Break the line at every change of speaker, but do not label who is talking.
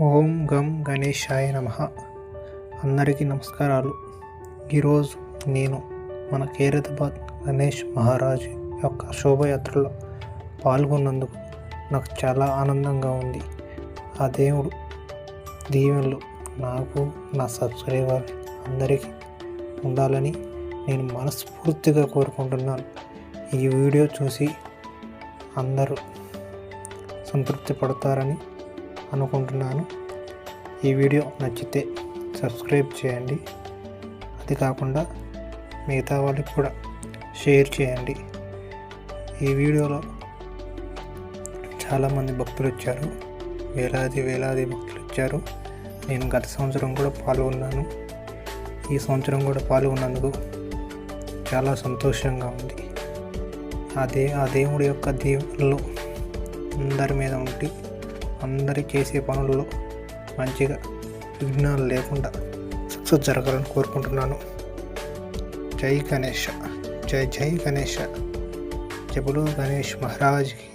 ఓం గం గణేశాయ నమ. అందరికీ నమస్కారాలు. ఈరోజు నేను మన కేరతాబాద్ గణేష్ మహారాజ్ యొక్క శోభయాత్రలో పాల్గొన్నందుకు నాకు చాలా ఆనందంగా ఉంది. ఆ దేవుడు దీవెనలు నాకు నా సబ్స్క్రైబర్ అందరికీ ఉండాలని నేను మనస్ఫూర్తిగా కోరుకుంటున్నాను. ఈ వీడియో చూసి అందరూ సంతృప్తి పడతారని అనుకుంటున్నాను. ఈ వీడియో నచ్చితే సబ్స్క్రైబ్ చేయండి. అది కాకుండా మిగతా వాళ్ళకి కూడా షేర్ చేయండి. ఈ వీడియోలో చాలామంది భక్తులు వచ్చారు. వేలాది వేలాది భక్తులు వచ్చారు. నేను గత సంవత్సరం కూడా పాల్గొన్నాను. ఈ సంవత్సరం కూడా పాల్గొన్నందుకు చాలా సంతోషంగా ఉంది. అదే ఆ దేవుడి యొక్క దీవుల్లో అందరి మీద ఉండి అందరి చేసే పనుల్లో మంచిగా విఘ్నాలు లేకుండా సక్సెస్ జరగాలని కోరుకుంటున్నాను. జై గణేష జై జై గణేష. జబులు గణేష్ మహారాజ్కి.